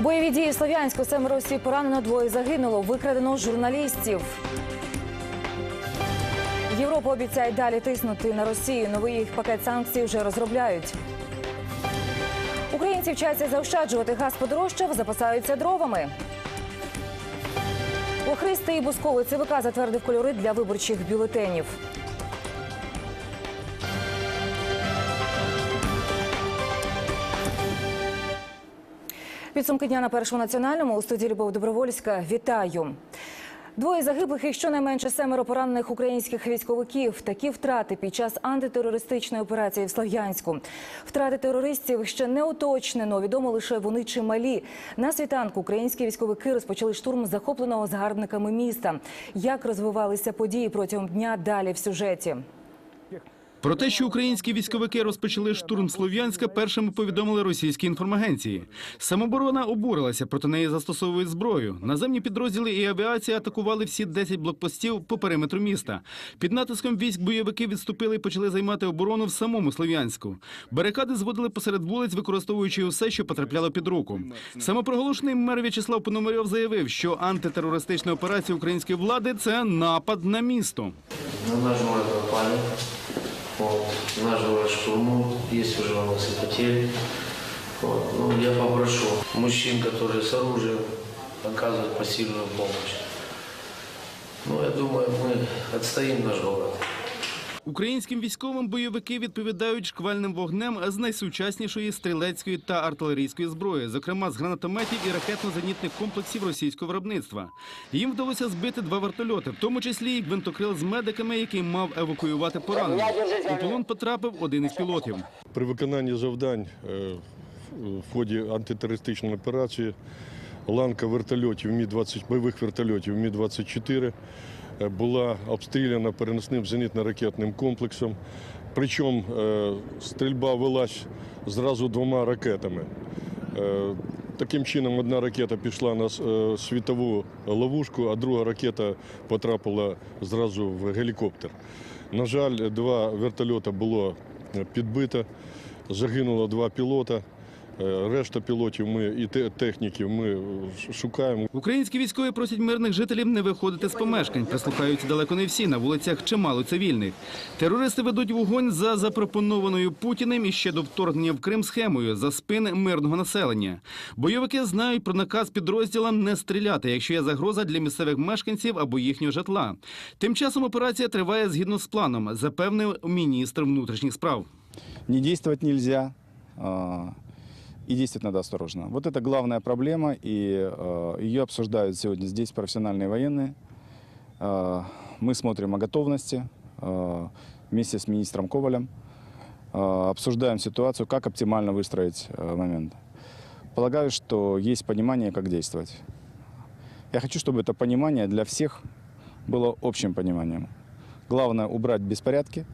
Бойові дії Слов'янську семеро осіб поранено, двоє загинуло. Викрадено журналістів. Європа обіцяє далі тиснути на Росію. Новий пакет санкцій вже розробляють. Українці вчаться заощаджувати газ подорожчав, запасаються дровами. Охристий Бусковий ЦВК затвердив кольори для виборчих бюлетенів. Підсумки дня на першому національному у студії Любов Добровольська. Вітаю. Двоє загиблих і щонайменше семеро поранених українських військовиків. Такі втрати під час антитерористичної операції в Слов'янську. Втрати терористів ще не уточнено. Відомо лише вони чималі. На світанку українські військовики розпочали штурм захопленого загарбниками міста. Як розвивалися події протягом дня? Далі в сюжеті. Про те, що українські військовики розпочали штурм Слов'янська, першими повідомили російські інформагенції. Самоборона обурилася, проти неї застосовують зброю. Наземні підрозділи і авіація атакували всі 10 блокпостів по периметру міста. Під натиском військ бойовики відступили і почали займати оборону в самому Слов'янську. Барикади зводили посеред вулиць, використовуючи усе, що потрапляло під руку. Самопроголошений мер В'ячеслав Пономарьов заявив, що антитерористична операція української влади це напад на місто. На наш. Вот. Наш город штурмуют. Есть уже у нас и потери. Вот. Ну, я попрошу мужчин, которые с оружием оказывают посильную помощь. Ну, я думаю, мы отстоим наш город. Українським військовим бойовики відповідають шквальним вогнем з найсучаснішої стрілецької та артилерійської зброї, зокрема з гранатометів і ракетно-зенітних комплексів російського виробництва. Їм вдалося збити два вертольоти, в тому числі і гвинтокрил з медиками, який мав евакуювати поранених. У полон потрапив один із пілотів. При виконанні завдань е, в ході антитерористичної операції ланка вертольотів Мі-20, бойових вертольотів Мі-24 е, була обстріляна переносним зенітно-ракетним комплексом. Причому е, стрільба велась зразу двома ракетами. Е, Таким чином, одна ракета пішла на е, світову ловушку, а друга ракета потрапила зразу в гелікоптер. На жаль, два вертольоти було е, підбито, загинуло два пілота. Е, Решта пілотів ми і те- техніків ми е, шукаємо. Українські військові просять мирних жителів не виходити з помешкань. Прислухаються далеко не всі. На вулицях чимало цивільних. Терористи ведуть вогонь за запропонованою Путіним і ще до вторгнення в Крим схемою за спин мирного населення. Бойовики знають про наказ підрозділам не стріляти, якщо є загроза для місцевих мешканців або їхнього житла. Тим часом операція триває згідно з планом, запевнив міністр внутрішніх справ. не действовать нельзя, а, и действовать надо осторожно. Вот это главная проблема, и а, ее обсуждают сегодня здесь профессиональные военные. А, Мы смотрим о готовности а, вместе с министром Ковалем, а, обсуждаем ситуацию, как оптимально выстроить а, момент. Полагаю, что есть понимание, как действовать. Я хочу, чтобы это понимание для всех было общим пониманием. Главное убрать беспорядки,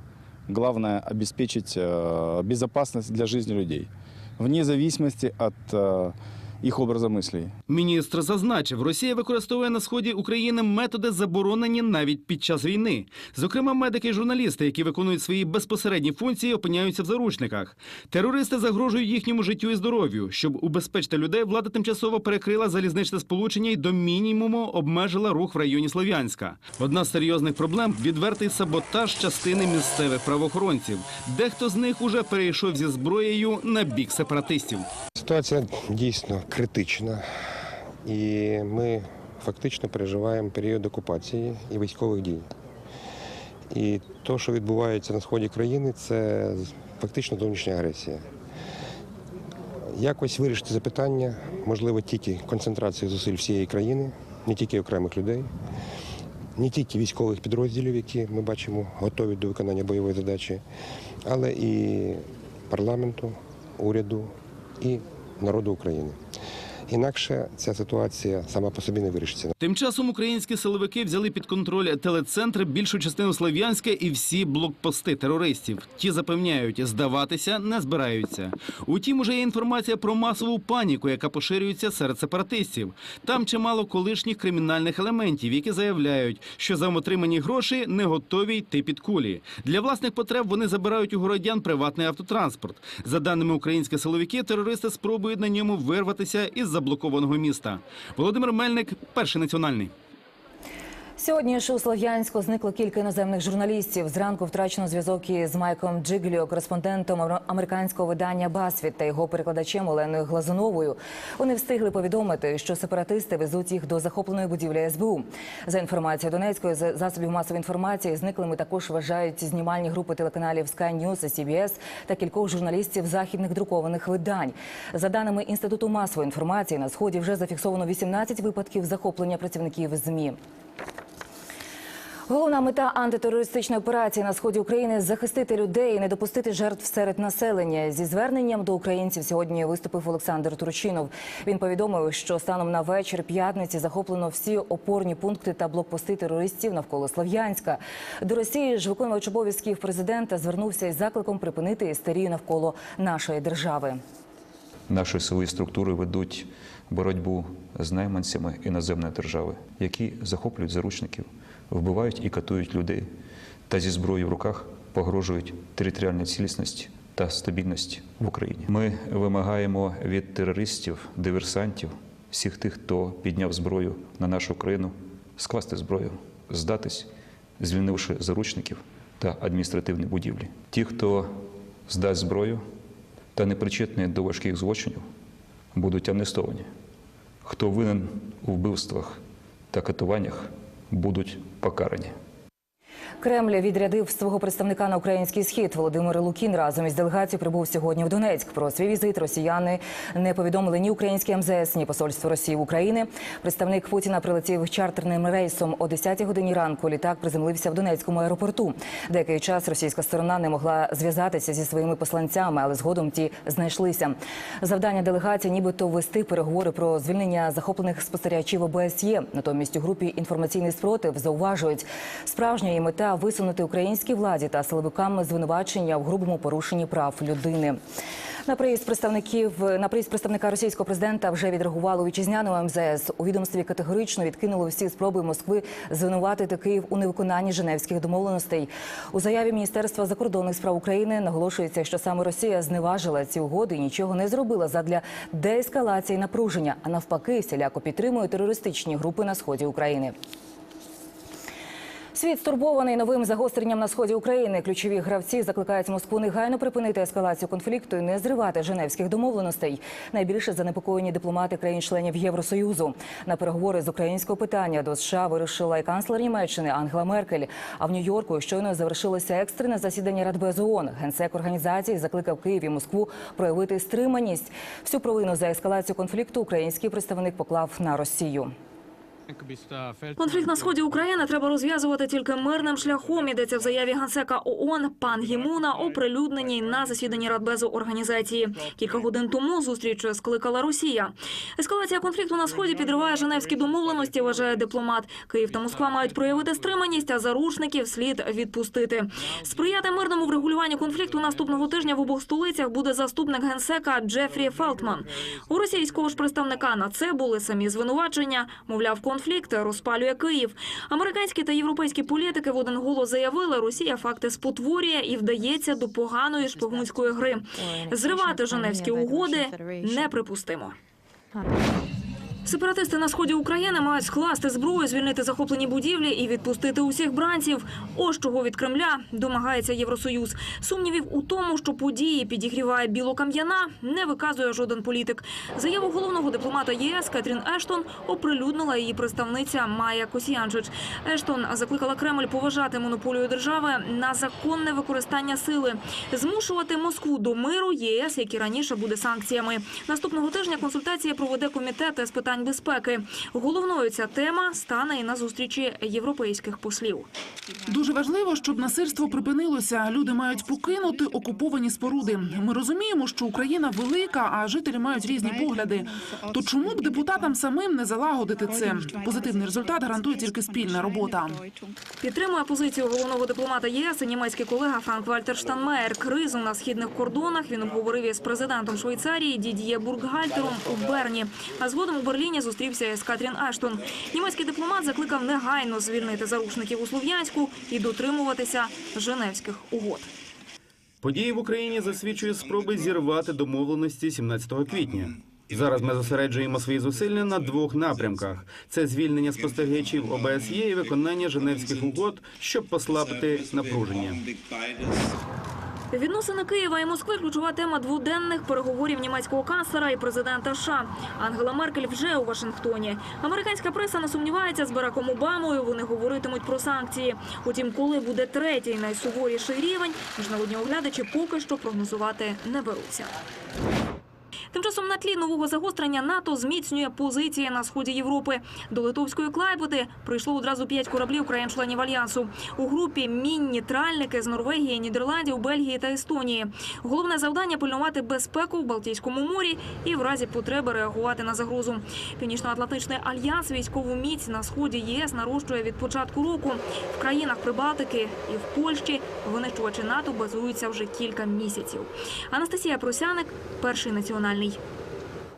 главное обеспечить э, безопасность для жизни людей, вне зависимости от их образа мыслей. Міністр зазначив, Росія використовує на сході України методи, заборонені навіть під час війни. Зокрема, медики і журналісти, які виконують свої безпосередні функції, опиняються в заручниках. Терористи загрожують їхньому життю і здоров'ю. Щоб убезпечити людей, влада тимчасово перекрила залізничне сполучення і до мінімуму обмежила рух в районі Слов'янська. Одна з серйозних проблем відвертий саботаж частини місцевих правоохоронців. Дехто з них уже перейшов зі зброєю на бік сепаратистів. Ситуація дійсно критична, і ми фактично переживаємо період окупації і військових дій. І те, що відбувається на сході країни, це фактично зовнішня агресія. Якось вирішити запитання, можливо, тільки концентрація зусиль всієї країни, не тільки окремих людей, не тільки військових підрозділів, які ми бачимо готові до виконання бойової задачі, але і парламенту, уряду і народу України. Інакше ця ситуація сама по собі не вирішиться. Тим часом українські силовики взяли під контроль телецентр, більшу частину Слов'янська і всі блокпости терористів. Ті запевняють, здаватися не збираються. Утім, уже є інформація про масову паніку, яка поширюється серед сепаратистів. Там чимало колишніх кримінальних елементів, які заявляють, що за отримані гроші не готові йти під кулі. Для власних потреб вони забирають у городян приватний автотранспорт. За даними українських силовиків, терористи спробують на ньому вирватися із заблокованого міста. Володимир Мельник, перший національний. Сьогодні ж у Слов'янську зникло кілька іноземних журналістів. Зранку втрачено зв'язок із Майком Джигліо, кореспондентом американського видання Басвіт та його перекладачем Оленою Глазуновою. Вони встигли повідомити, що сепаратисти везуть їх до захопленої будівлі СБУ. За інформацією Донецької засобів масової інформації, зниклими також вважають знімальні групи телеканалів Sky News і CBS та кількох журналістів західних друкованих видань. За даними інституту масової інформації, на сході вже зафіксовано 18 випадків захоплення працівників ЗМІ. Головна мета антитерористичної операції на сході України захистити людей і не допустити жертв серед населення. Зі зверненням до українців сьогодні виступив Олександр Турчинов. Він повідомив, що станом на вечір п'ятниці захоплено всі опорні пункти та блокпости терористів навколо Слов'янська. До Росії ж виконувач обов'язків президента звернувся із закликом припинити істерію навколо нашої держави. Наші силові структури ведуть боротьбу з найманцями іноземної держави, які захоплюють заручників, вбивають і катують людей та зі зброєю в руках погрожують територіальній цілісності та стабільності в Україні. Ми вимагаємо від терористів, диверсантів, всіх тих, хто підняв зброю на нашу країну, скласти зброю, здатись, звільнивши заручників та адміністративні будівлі. Ті, хто здасть зброю, та непричетні до важких злочинів будуть амнестовані. Хто винен у вбивствах та катуваннях, будуть покарані. Кремль відрядив свого представника на український схід. Володимир Лукін разом із делегацією прибув сьогодні в Донецьк. Про свій візит росіяни не повідомили ні українське МЗС, ні посольство Росії в Україні. Представник Путіна прилетів чартерним рейсом о 10 годині ранку. Літак приземлився в Донецькому аеропорту. Деякий час російська сторона не могла зв'язатися зі своїми посланцями, але згодом ті знайшлися. Завдання делегації, нібито вести переговори про звільнення захоплених спостерігачів ОБСЄ. Натомість у групі інформаційний спротив зауважують, справжня її мета висунути українській владі та силовикам звинувачення в грубому порушенні прав людини. На приїзд представників на приїзд представника російського президента вже відреагувало вітчизняному МЗС. У відомстві категорично відкинули всі спроби Москви звинуватити Київ у невиконанні Женевських домовленостей. У заяві Міністерства закордонних справ України наголошується, що саме Росія зневажила ці угоди і нічого не зробила задля деескалації напруження, а навпаки, всіляко підтримує терористичні групи на сході України. Світ стурбований новим загостренням на сході України. Ключові гравці закликають Москву негайно припинити ескалацію конфлікту і не зривати женевських домовленостей. Найбільше занепокоєні дипломати країн-членів Євросоюзу. На переговори з українського питання до США вирушила і канцлер Німеччини Ангела Меркель. А в Нью-Йорку щойно завершилося екстрене засідання Радбез ООН. Генсек організації закликав Київ і Москву проявити стриманість. Всю провину за ескалацію конфлікту український представник поклав на Росію. Конфлікт на сході України треба розв'язувати тільки мирним шляхом. Йдеться в заяві генсека ООН пан Гімуна, оприлюдненій на засіданні Радбезу організації. Кілька годин тому зустріч скликала Росія. Ескалація конфлікту на сході підриває Женевські домовленості. Вважає дипломат. Київ та Москва мають проявити стриманість, а заручників слід відпустити. Сприяти мирному врегулюванню конфлікту наступного тижня в обох столицях буде заступник генсека Джефрі Фелтман. У російського ж представника на це були самі звинувачення. Мовляв, конфлікт розпалює Київ. Американські та європейські політики в один голос заявили, Росія факти спотворює і вдається до поганої шпигунської гри. Зривати Женевські угоди неприпустимо. Сепаратисти на сході України мають скласти зброю, звільнити захоплені будівлі і відпустити усіх бранців. Ось чого від Кремля домагається Євросоюз. Сумнівів у тому, що події підігріває білокам'яна, не виказує жоден політик. Заяву головного дипломата ЄС Кетрін Ештон оприлюднила її представниця Майя Косіянчич. Ештон закликала Кремль поважати монополію держави на законне використання сили, змушувати Москву до миру ЄС, як і раніше буде санкціями. Наступного тижня консультації проведе комітет з питань безпеки. Головною ця тема стане і на зустрічі європейських послів. Дуже важливо, щоб насильство припинилося. Люди мають покинути окуповані споруди. Ми розуміємо, що Україна велика, а жителі мають різні погляди. То чому б депутатам самим не залагодити це? Позитивний результат гарантує тільки спільна робота. Підтримує позицію головного дипломата ЄС і німецький колега Франк Вальтер Штанмеєр. Кризу на східних кордонах він обговорив із президентом Швейцарії Дідіє Бурггальтером у Берні. А згодом у Берліні зустрівся із Катрін Ештон. Німецький дипломат закликав негайно звільнити заручників у Слов'янську і дотримуватися Женевських угод. Події в Україні засвідчують спроби зірвати домовленості 17 квітня. Зараз ми зосереджуємо свої зусилля на двох напрямках: це звільнення спостерігачів ОБСЄ і виконання Женевських угод, щоб послабити напруження. Відносини Києва і Москви ключова тема дводенних переговорів німецького канцлера і президента США. Ангела Меркель вже у Вашингтоні. Американська преса не сумнівається з Бараком Обамою. Вони говоритимуть про санкції. Утім, коли буде третій найсуворіший рівень, міжнародні оглядачі поки що прогнозувати не беруться. Тим часом на тлі нового загострення НАТО зміцнює позиції на сході Європи. До литовської Клайпеди прийшло одразу п'ять кораблів країн-членів альянсу. У групі міні-тральники з Норвегії, Нідерландів, Бельгії та Естонії. Головне завдання пильнувати безпеку в Балтійському морі і в разі потреби реагувати на загрозу. Північно-Атлантичний альянс військову міць на сході єС нарощує від початку року. В країнах Прибалтики і в Польщі винищувачі НАТО базуються вже кілька місяців. Анастасія Просяник, перший національний. famille.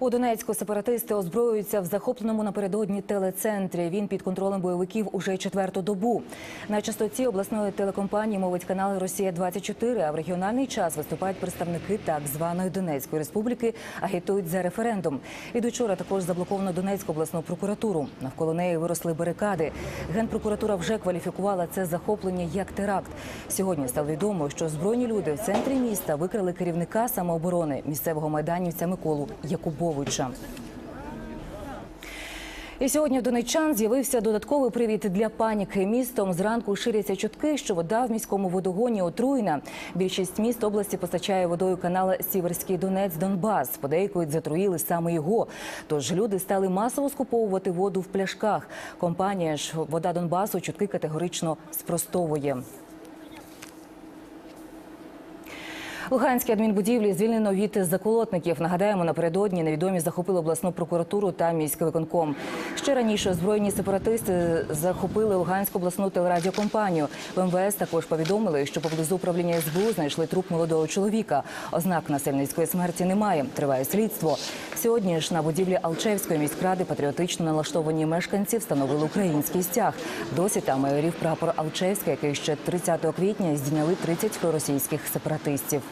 У Донецьку сепаратисти озброюються в захопленому напередодні телецентрі. Він під контролем бойовиків уже четверту добу. На частоті обласної телекомпанії мовить канал Росія 24 А в регіональний час виступають представники так званої Донецької республіки, агітують за референдум. І до вчора також заблоковано Донецьку обласну прокуратуру. Навколо неї виросли барикади. Генпрокуратура вже кваліфікувала це захоплення як теракт. Сьогодні стало відомо, що збройні люди в центрі міста викрали керівника самооборони місцевого майданівця Миколу Якубовича. І сьогодні у донеччан з'явився додатковий привід для паніки. Містом зранку ширяться чутки, що вода в міському водогоні отруєна. Більшість міст області постачає водою канал Сіверський Донець Донбас. Подейкують затруїли саме його. Тож люди стали масово скуповувати воду в пляшках. Компанія ж вода Донбасу чутки категорично спростовує. Луганські адмінбудівлі звільнено від заколотників. Нагадаємо, напередодні невідомі захопили обласну прокуратуру та міський виконком. Ще раніше озброєні сепаратисти захопили Луганську обласну телерадіокомпанію. В МВС також повідомили, що поблизу управління СБУ знайшли труп молодого чоловіка. Ознак насильницької смерті немає. Триває слідство. Сьогодні ж на будівлі Алчевської міськради патріотично налаштовані мешканці встановили український стяг. Досі там майорів прапор Алчевська, який ще 30 квітня здійняли 30 проросійських сепаратистів.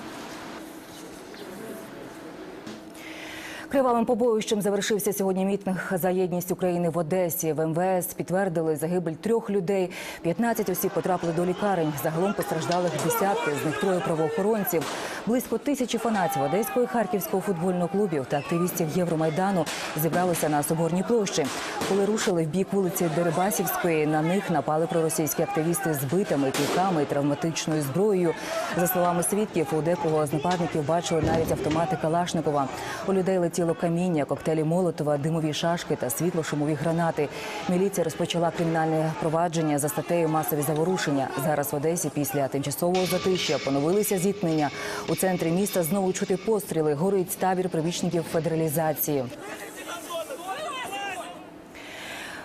Кривавим побоїщем завершився сьогодні мітинг за єдність України в Одесі. В МВС підтвердили загибель трьох людей. 15 осіб потрапили до лікарень. Загалом постраждалих десятки, з них троє правоохоронців. Близько тисячі фанатів Одеського і Харківського футбольного клубів та активістів Євромайдану зібралися на Соборній площі. Коли рушили в бік вулиці Дерибасівської, на них напали проросійські активісти з битами, кілками і травматичною зброєю. За словами свідків, у декого з нападників бачили навіть автомати Калашникова. У людей летіло каміння, коктейлі Молотова, димові шашки та світло-шумові гранати. Міліція розпочала кримінальне провадження за статтею масові заворушення. Зараз в Одесі після тимчасового затища поновилися зіткнення. У центрі міста знову чути постріли. Горить табір прибічників федералізації.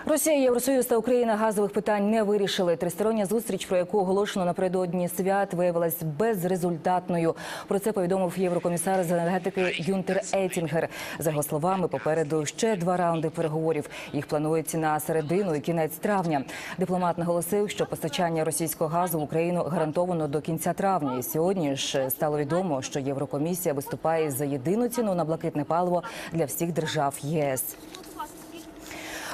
Росія, Євросоюз та Україна газових питань не вирішили. Тристороння зустріч, про яку оголошено напередодні свят, виявилась безрезультатною. Про це повідомив єврокомісар з енергетики Юнтер Етінгер. За його словами, попереду ще два раунди переговорів. Їх планується на середину і кінець травня. Дипломат наголосив, що постачання російського газу в Україну гарантовано до кінця травня. І сьогодні ж стало відомо, що Єврокомісія виступає за єдину ціну на блакитне паливо для всіх держав ЄС.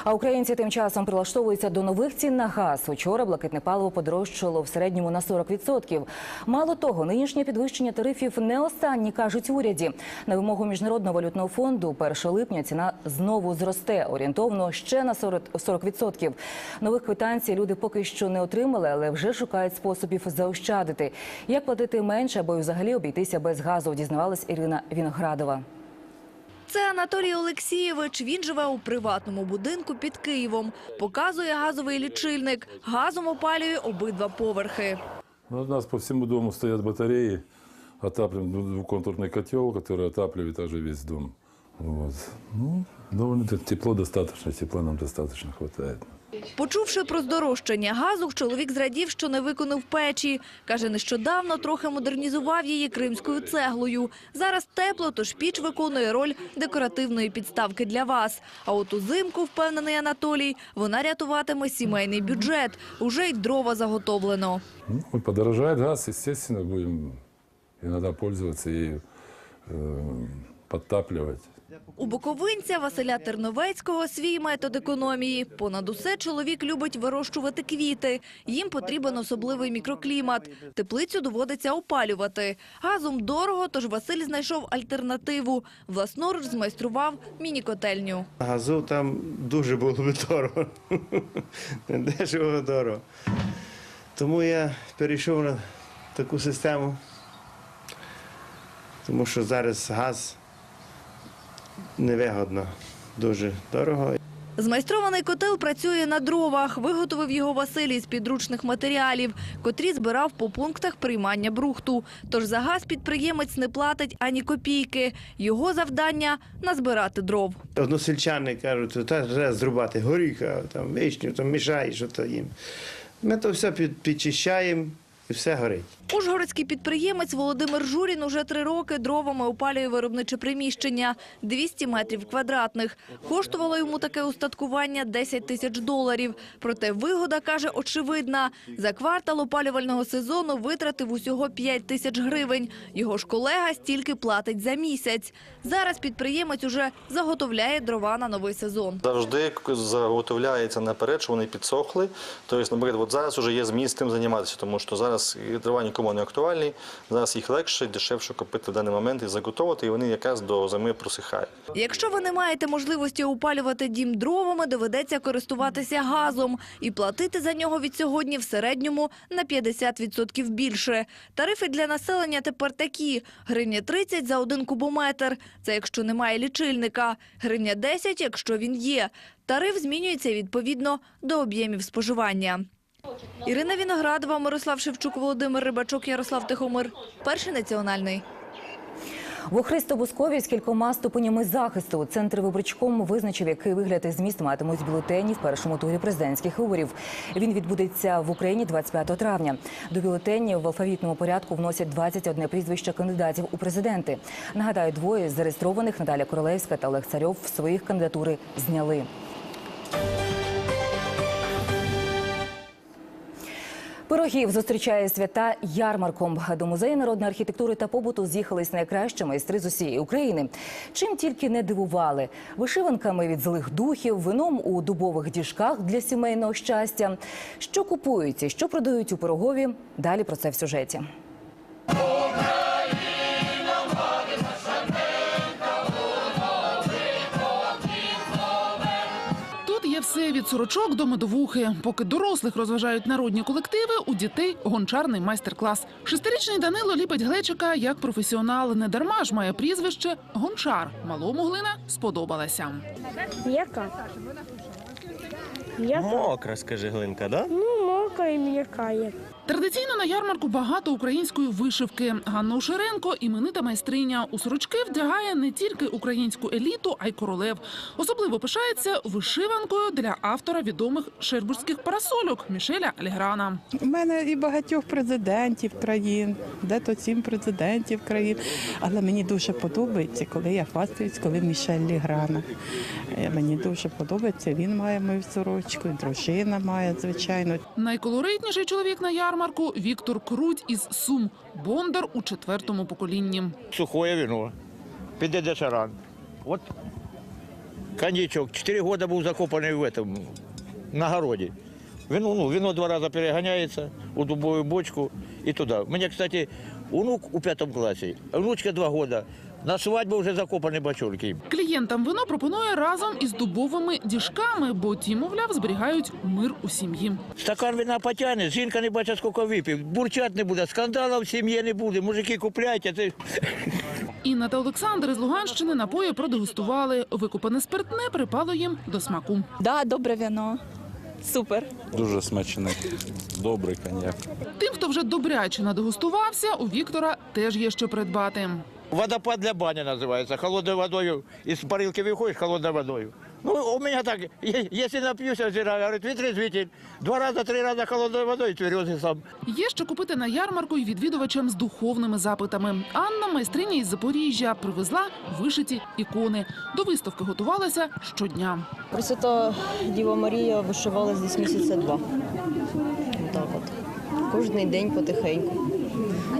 А українці тим часом прилаштовуються до нових цін на газ. Учора блакитне паливо подорожчало в середньому на 40%. Мало того, нинішнє підвищення тарифів не останні, кажуть уряді. На вимогу міжнародного валютного фонду 1 липня ціна знову зросте орієнтовно ще на 40%. 40%. Нових квитанцій люди поки що не отримали, але вже шукають способів заощадити. Як платити менше або й взагалі обійтися без газу, дізнавалась Ірина Віноградова. Це Анатолій Олексійович. Він живе у приватному будинку під Києвом. Показує газовий лічильник. Газом опалює обидва поверхи. Ну, у нас по всьому дому стоять батареї, отаплюємо двоконтурний двухконтурный котел, який отаплює також весь дом. Вот. Ну, довольно тепло достаточно, тепла нам достаточно хватает. Почувши про здорожчання газу, чоловік зрадів, що не виконав печі. Каже, нещодавно трохи модернізував її кримською цеглою. Зараз тепло, тож піч виконує роль декоративної підставки для вас. А от узимку, впевнений Анатолій, вона рятуватиме сімейний бюджет. Уже й дрова заготовлено. Ну, вот подорожает газ, естественно, будем иногда пользоваться ею. Э, подтапливать. У буковинця Василя Терновецького свій метод економії. Понад усе чоловік любить вирощувати квіти. Їм потрібен особливий мікроклімат. Теплицю доводиться опалювати. Газом дорого, тож Василь знайшов альтернативу. Власноруч змайстрував міні-котельню. Газу там дуже було би дорого. Не дешево дорого. Тому я перейшов на таку систему, тому що зараз газ невигодно, дуже дорого. Змайстрований котел працює на дровах. Виготовив його Василь із підручних матеріалів, котрі збирав по пунктах приймання брухту. Тож за газ підприємець не платить ані копійки. Його завдання – назбирати дров. Односельчани кажуть, «Та треба зрубати горіха, там, вишню, там, мішай, що то їм. Ми то все підчищаємо і все горить. Ужгородський підприємець Володимир Журін уже три роки дровами опалює виробниче приміщення – 200 метрів квадратних. Коштувало йому таке устаткування 10 тисяч доларів. Проте вигода, каже, очевидна. За квартал опалювального сезону витратив усього 5 тисяч гривень. Його ж колега стільки платить за місяць. Зараз підприємець уже заготовляє дрова на новий сезон. Завжди заготовляється наперед, що вони підсохли. Тобто, наприклад, зараз вже є зміст цим займатися, тому що зараз дрова нікому не актуальні. Зараз їх легше, дешевше купити в даний момент і заготовити, і вони якраз до зими просихають. Якщо ви не маєте можливості опалювати дім дровами, доведеться користуватися газом і платити за нього від сьогодні в середньому на 50% більше. Тарифи для населення тепер такі: гривня 30 за один кубометр. Це якщо немає лічильника. Гривня 10, якщо він є. Тариф змінюється відповідно до об'ємів споживання. Ірина Віноградова, Мирослав Шевчук, Володимир Рибачок, Ярослав Тихомир. Перший національний. В Охристо-Бускові з кількома ступенями захисту центр виборчком визначив, який вигляд і зміст матимуть бюлетені в першому турі президентських виборів. Він відбудеться в Україні 25 травня. До бюлетенів в алфавітному порядку вносять 21 прізвище кандидатів у президенти. Нагадаю, двоє з зареєстрованих Наталя Королевська та Олег Царьов своїх кандидатури зняли. Пирогів зустрічає свята ярмарком. До музею народної архітектури та побуту з'їхались найкращі майстри з усієї України. Чим тільки не дивували вишиванками від злих духів, вином у дубових діжках для сімейного щастя. Що купують і що продають у пирогові? Далі про це в сюжеті. Все від сорочок до медовухи. Поки дорослих розважають народні колективи, у дітей гончарний майстер-клас. Шестирічний Данило ліпить глечика як професіонал. Не дарма ж має прізвище гончар. Малому глина сподобалася. М'яка. М'яка. Мокра, скажи Глинка, да? Ну, мока і м'яка є. Традиційно на ярмарку багато української вишивки. Ганна Ушеренко, іменита майстриня. У сорочки вдягає не тільки українську еліту, а й королев. Особливо пишається вишиванкою для автора відомих шербурзьких парасольок Мішеля Ліграна. У мене і багатьох президентів країн, де то сім президентів країн. Але мені дуже подобається, коли я хвастаюсь, коли Мішель Ліграна. Е, Мені дуже подобається. Він має мою сорочку, і дружина має, звичайно. Найколоритніший чоловік на ярмарку Віктор Круть із Сум. Бондар у четвертому поколінні. Сухое вино. Піде дешаран. От коньячок. Чотири роки був закопаний в этом, на городі. Вино, ну, вино два рази переганяється у дубову бочку і туди. У мене, кстати, онук у п'ятому класі, внучка два роки. На свадьбу вже закопані бочонки. Клієнтам вино пропонує разом із дубовими діжками, бо ті, мовляв, зберігають мир у сім'ї. Стакан вина потягне, жінка не бачить, скільки випив. Бурчать не буде, скандалів в сім'ї не буде. Мужики купляють, а ти Інна та Олександр із Луганщини напої продегустували. Викупане спиртне припало їм до смаку. Да, добре вино. Супер. Дуже смачний, добрий коньяк. Тим, хто вже добряче надегустувався, у Віктора теж є що придбати. Водопад для бани называется. Холодной водой из парилки выходишь, холодной водой. Ну, у меня так, е- если напьюсь, я всегда, говорит, вытрезвитель. Два раза, три раза холодной водой тверезый сам. Є що купити на ярмарку й відвідувачам з духовними запитами. Анна, майстриня із Запоріжжя, привезла вишиті ікони. До виставки готувалася щодня. Пресвята Діва Марія вишивала здесь місяця два. Так от. Кожний день потихеньку.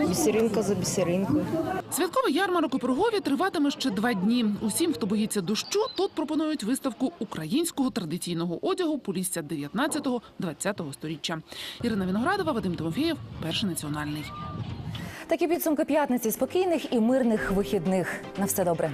Бісеринка за бісеринкою. Святковий ярмарок у Прогові триватиме ще два дні. Усім, хто боїться дощу, тут пропонують виставку українського традиційного одягу полісся 19-20 сторіччя. Ірина Віноградова, Вадим Тимофєєв, перший національний. Такі підсумки п'ятниці спокійних і мирних вихідних. На все добре.